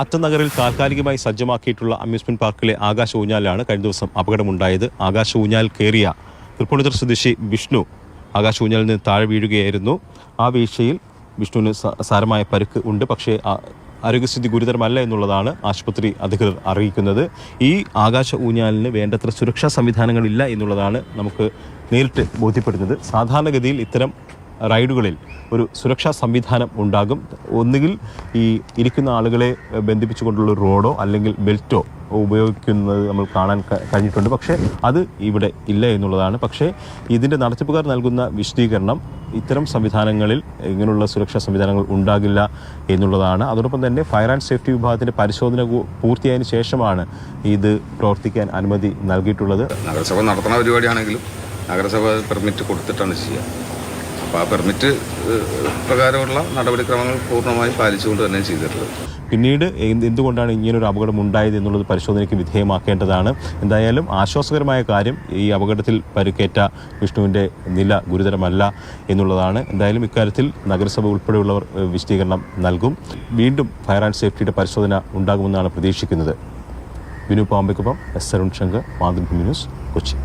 അത്തനഗറിൽ താൽക്കാലികമായി സജ്ജമാക്കിയിട്ടുള്ള അമ്യൂസ്മെന്റ് പാർക്കിലെ ആകാശ ഊഞ്ഞാലാണ് കഴിഞ്ഞ ദിവസം അപകടമുണ്ടായത്. ആകാശ ഊഞ്ഞാൽ കയറിയ തൃപ്പൂണിത്തുറ സ്വദേശി വിഷ്ണു ആകാശ ഊഞ്ഞാലിൽ നിന്ന് താഴെ വീഴുകയായിരുന്നു. ആ വീഴ്ചയിൽ വിഷ്ണുവിന് സാരമായ പരുക്ക് ഉണ്ട്. പക്ഷേ ആരോഗ്യസ്ഥിതി ഗുരുതരമല്ല എന്നുള്ളതാണ് ആശുപത്രി അധികൃതർ അറിയിക്കുന്നത്. ഈ ആകാശ ഊഞ്ഞാലിന് വേണ്ടത്ര സുരക്ഷാ സംവിധാനങ്ങളില്ല എന്നുള്ളതാണ് നമുക്ക് നേരിട്ട് ബോധ്യപ്പെടുന്നത്. സാധാരണഗതിയിൽ ഇത്തരം റൈഡുകളിൽ ഒരു സുരക്ഷാ സംവിധാനം ഉണ്ടാകും. ഒന്നുകിൽ ഈ ഇരിക്കുന്ന ആളുകളെ ബന്ധിപ്പിച്ചുകൊണ്ടുള്ള റോഡോ അല്ലെങ്കിൽ ബെൽറ്റോ ഉപയോഗിക്കുന്നത് നമ്മൾ കാണാൻ കഴിഞ്ഞിട്ടുണ്ട്. പക്ഷേ അത് ഇവിടെ ഇല്ല എന്നുള്ളതാണ്. പക്ഷേ ഇതിന്റെ നടത്തിപ്പുകാർ നൽകുന്ന വിശദീകരണം ഇത്തരം സംവിധാനങ്ങളിൽ ഇങ്ങനെയുള്ള സുരക്ഷാ സംവിധാനങ്ങൾ ഉണ്ടാകില്ല എന്നുള്ളതാണ്. അതോടൊപ്പം തന്നെ ഫയർ ആൻഡ് സേഫ്റ്റി വിഭാഗത്തിന്റെ പരിശോധന പൂർത്തിയായതിനു ശേഷമാണ് ഇത് പ്രവർത്തിക്കാൻ അനുമതി നൽകിയിട്ടുള്ളത്. നഗരസഭ നടത്തുന്ന പരിപാടിയാണെങ്കിലും നഗരസഭ പെർമിറ്റ് കൊടുത്തിട്ടാണ് ചെയ്യുക. അപ്പോൾ ആ പെർമിറ്റ് പ്രകാരമുള്ള നടപടിക്രമങ്ങൾ പൂർണമായി പാലിച്ചുകൊണ്ട് തന്നെ ചെയ്തിട്ടുള്ളത്. പിന്നീട് എന്ത് എന്തുകൊണ്ടാണ് ഇങ്ങനൊരു അപകടം ഉണ്ടായത് എന്നുള്ളത് പരിശോധനയ്ക്ക് വിധേയമാക്കേണ്ടതാണ്. എന്തായാലും ആശ്വാസകരമായ കാര്യം ഈ അപകടത്തിൽ പരുക്കേറ്റ വിഷ്ണുവിന്റെ നില ഗുരുതരമല്ല എന്നുള്ളതാണ്. എന്തായാലും ഇക്കാര്യത്തിൽ നഗരസഭ ഉൾപ്പെടെയുള്ളവർ വിശദീകരണം നൽകും. വീണ്ടും ഫയർ ആൻഡ് സേഫ്റ്റിയുടെ പരിശോധന ഉണ്ടാകുമെന്നാണ് പ്രതീക്ഷിക്കുന്നത്. വിനു പാമ്പയ്ക്കൊപ്പം എസ് അരുൺ ശങ്കർ മാതൃഭൂമി ന്യൂസ് കൊച്ചി.